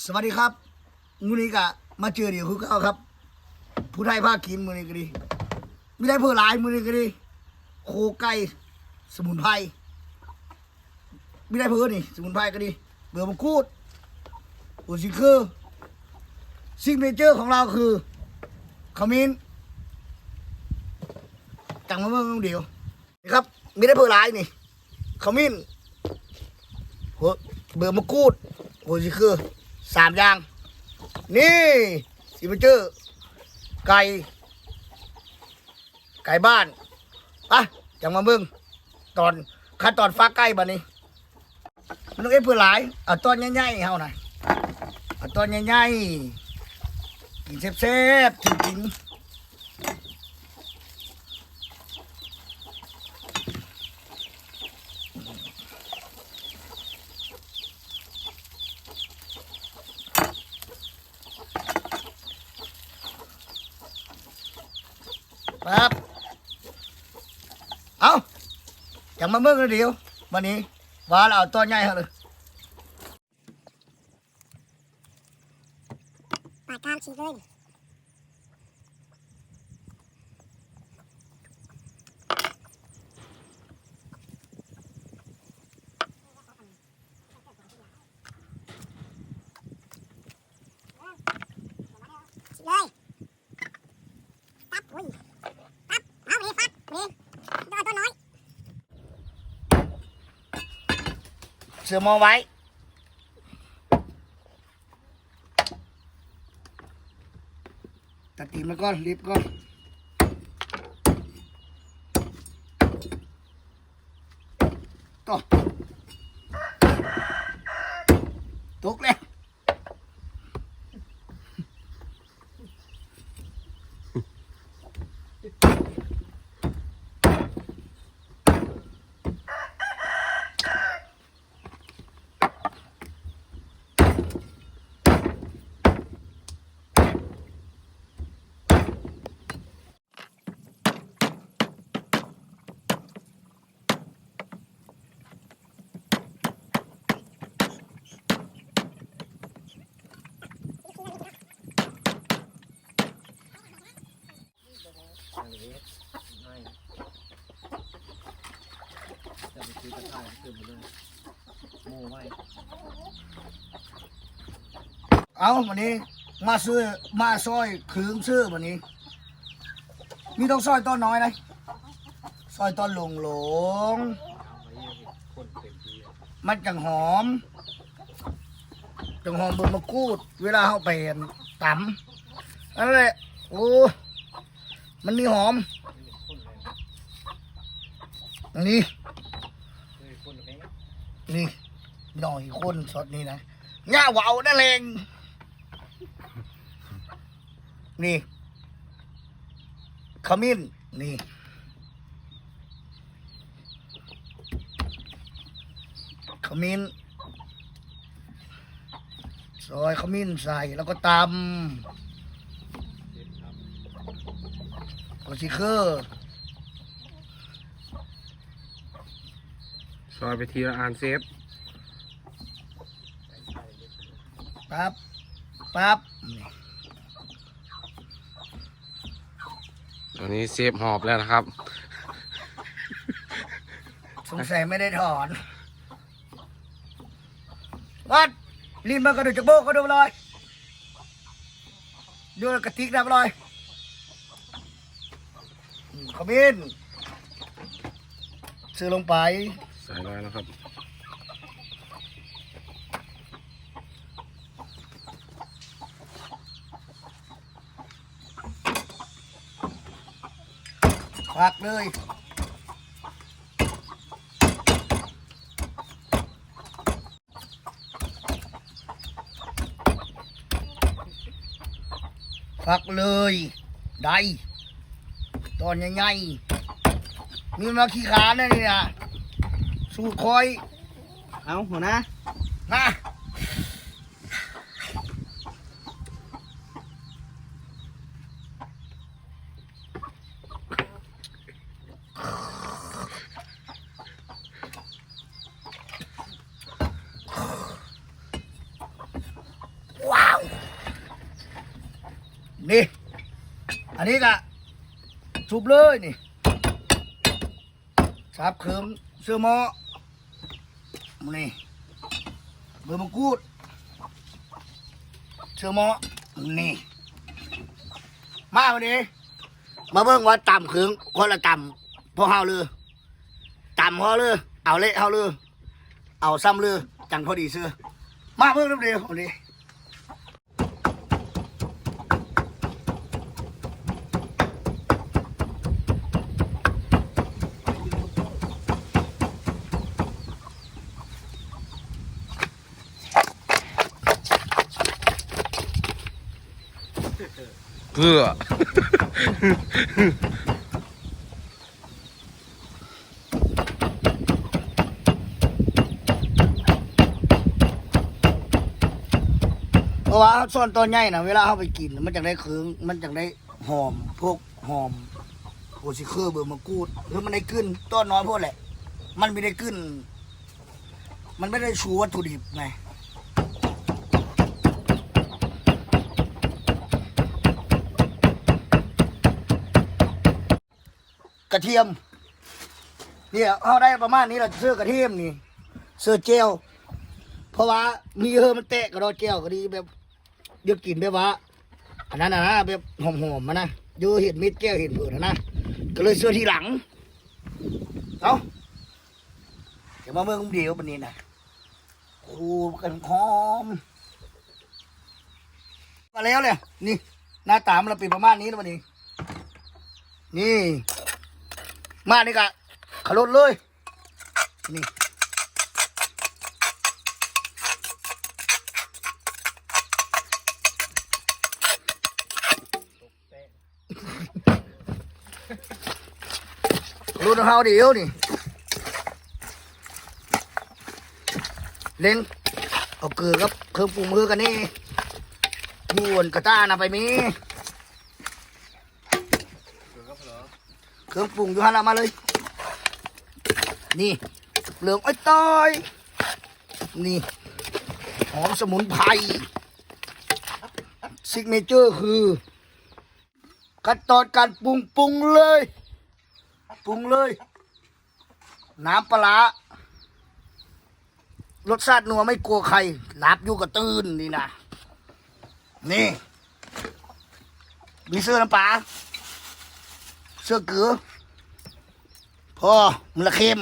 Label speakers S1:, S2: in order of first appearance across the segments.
S1: สวัสดีครับมือนี้ก็มาเจอเดี๋ยวคือเก่าครับ ผู้ไทยภาคกินมือนี้ก็ดีไม่ได้เพื่อหลายมือนี้ก็ดีโคไก่สมุนไพรไม่ได้เพื่อนี่สมุนไพรก็ดีเบอร์มะกรูดอุซิคือซิกเนเจอร์ของเราคือขมิ้นจังมาเมื่อเดียวนี่ครับไม่ได้เพื่อหลายนี่ขมิ้นหัวเบอร์มะกรูดอุซิคือ สามอย่าง นี่สิบเจอไก่ ไก่บ้านอะจังมาเบิ่งตอนขั้นตอนฟ้าใกล้บัดนี้ มันต้องเอ็ดเพื่อหลายเอาตอนใหญ่ๆเฮาหน่ะเอาตอนใหญ่ๆกินแซ่บๆถึงกิน ครับเอาจังมาเบิ่งกันเดียววันนี้ว่าเราเอาตอนใหญ่เฮาเลย
S2: ปาดกามฉีกเลยฉีกเลยตับอุ้ยตับเอาเลยฟัดนี่ตัวตัวน้อย
S1: เสือมอไว้ ตัดตีมันก่อนรีบก่อนต่อ เอาวันนี้ มาซื้อมาซอยคืงซื้อวันนี้ มีต้องซอยต้นน้อยนะซอยต้นหลงหลงๆมันจังหอม จังหอมบนมะกรูด เวลาเขาไปตำนั่นแหละโอ้ มันนี่หอมนี่นี่หน่อยคนสดนี่นะง่าเหวานั่นเองนี่ขมิ้นนี่ขมิ้นซอยขมิ้นใส่แล้วก็ตำ ก็สิคือ
S3: ซอยไปทีละอันเซฟ
S1: ปั๊บปั๊บนี่
S3: ตอนนี้เซฟหอบแล้วนะครับ
S1: สงสัยไม่ได้ถอนวัดลินมากระดูกจากโบกกระดูกเลยดูกระติกดับเลยอืม ขมิ้นซื้อลงไป
S3: ใส่ได้แล้วครับ
S1: พักเลยพักเลย ได้ ตอนใหญ่ๆมีมาขี้ขาเนี่ยนี่นะสูตรคอย
S4: เอาหัวหน้า
S1: นะตนี่ อันนี้ก็ ทุบเลยนี่สับเขิมเสื้อหมอนี่เบอร์มังกูดเสื้อหมอนี่ มาวันนี้มาเบิ่งว่าต่ำเขิงคนละต่ำพอเฮาเลยต่ำพอเลยเอาเละเฮาเลยเอาซ้ำเลยจังพอดีเสื้อมาเบิ่งเดียววันนี้
S3: เพื่อ
S1: เพราะว่าส่วนตัวใหญ่นะเวลาเขาไปกิน มันจะได้เคืองมันจะได้หอมพวกหอมโอซิเคอร์เบอร์มะกรูดคือมันได้กึ้นต้นน้อยพวกแหละ มันไม่ได้กึ้น มันไม่ได้ชูวัตถุดิบไง กระเทียมเนี่ยเขาได้ประมาณนี้เราเสื้อกระเทียมนี่เสื้อเจลเพราะว่ามีเฮอมันแตะกระดอแก้วก็ดีแบบเดี๋ยวกินแบบว่าอันนั้นนะนะแบบหอมๆมานะเยอะเห็นมิดแก้วเห็นเผือนะนะก็เลยเสื้อทีหลังเอาเดี๋ยวมาเมื่อเดียววันนี้นะโอ้กันหอมมาแล้วเลยนี่หน้าตามันเป็นประมาณนี้แล้ววันนี้ นี่ มานี่กะขลุ่นเลย นี่รุ่นเฮาเดียวนี่ เล่นเอาเกลือกับเครื่องปรุงมือกันนี่มวนกระต้านะไปมี เครื่องปรุงอยู่หันละมาเลย นี่เหลืองไอ้ต้อยนี่หอมสมุนไพรซิกเนเจอร์คือขั้นตอนการปรุงปรุงเลยปรุงเลย น้ำปลาร้ารสชาตินัวไม่กลัวใครหลับอยู่กับตื่นนี่นะนี่มีเสื้อน้ำปลา เสื้อเกลือพอมันละเค็ม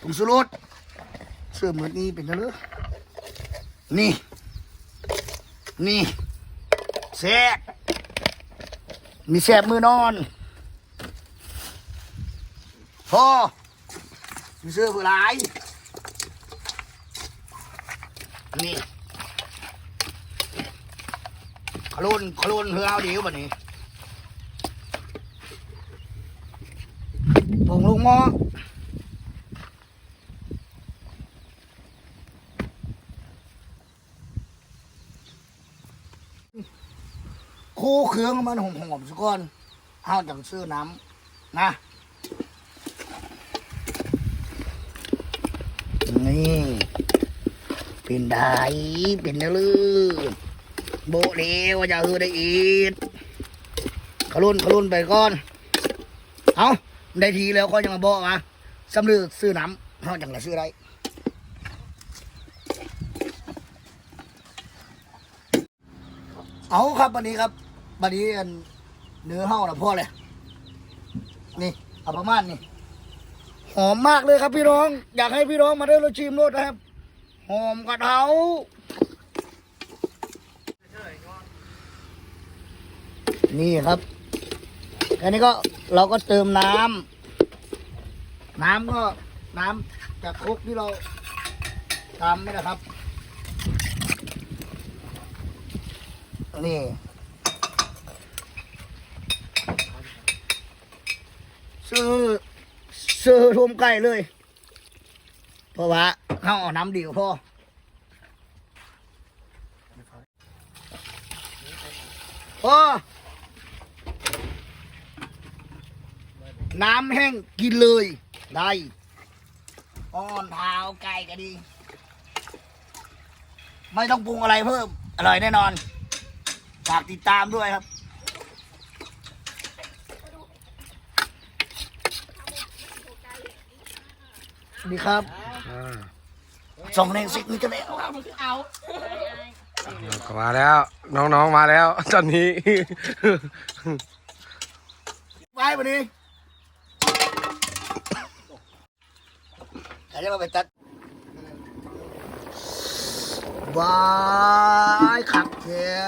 S1: ผมสุรสเสื้อเหมือนนี้เป็นยังไงนี่ นี่แซ่บมีแซ่บมือนอนพ่อมีเสื้อผื่อหลายนี่ขลุนขลุนเฮือเอาดียวบัดนี้ ผงลุงหมอคู่เครื่องมันหอมๆสักก้อนเอาจังซื้อน้ำนะนี่เป็นได้เป็นแล้วลือโบเดียวว่าจะคือได้อีกขลุ่นขลุ่นไปก่อน เอา ได้ทีแล้วก็ยังมาบอกมาสำลือซื้อน้ำเขาจังละซื้อได้เอาครับวันนี้ครับวันนี้เนื้อเห่านะพ่อเลยนี่เอาประมาณนี้หอมมากเลยครับพี่น้อง อยากให้พี่น้องมาได้รสชิมรสนะครับ หอมกระเทานี่ครับ อันนี้ก็เราก็เติมน้ำน้ำก็น้ำจากครกที่เราทำนี่นะครับ นี่ซื้อซื้อทุ่มไก่เลย เพราะว่าเขาเอาน้ำเดียวพอพอ น้ำแห้งกินเลย ได้อ่อนเท้าไก่ก็ดี ไม่ต้องปรุงอะไรเพิ่ม อร่อยแน่นอน ฝากติดตามด้วยครับสวัสดีครับ
S3: อ่า
S1: สองแรงสิกนี่จะแล้วครับ
S3: ก็มาแล้ว น้องๆมาแล้ว ตอนนี้
S1: ไว้วันนี้ ใครจะมาไปตัดบายขับเทีย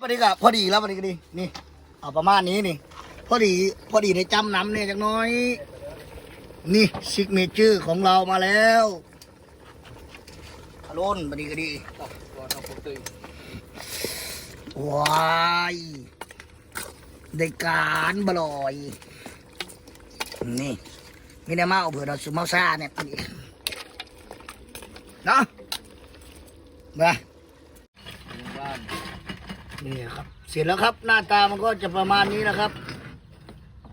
S1: วันนี้ก็พอดีแล้ววันนี้ก็ดีนี่เอาประมาณนี้นี่ พอดีพอดีได้จำนำเนี่ยจักน้อย นี่ซิกเนเจอร์ของเรามาแล้ว ลุ่นบันนี้ก็ดีว้ายได้การบลอย นี่ม่ได้มาเอาเผื่อเราสุมาซาเนี่ยนี่เนาะมานี่ครับ เสร็จแล้วครับ หน้าตามันก็จะประมาณนี้นะครับ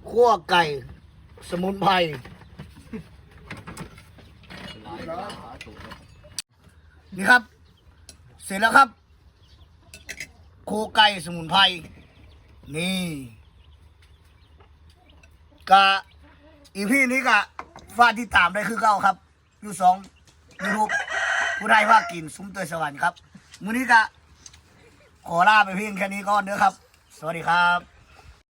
S1: คั่วไก่ สมุนไพร นี่ครับ เสร็จแล้วครับ โคไก่สมุนไพรนี่กะอีพี่นี้กะฟาดที่ตามได้คือเก้าครับอยู่สองยูทูบผู้ใดว่ากินซุ้มเตยสวรรค์ครับ มื้อนี้กะขอลาไปเพียงแค่นี้ก่อนเด้อครับ สวัสดีครับ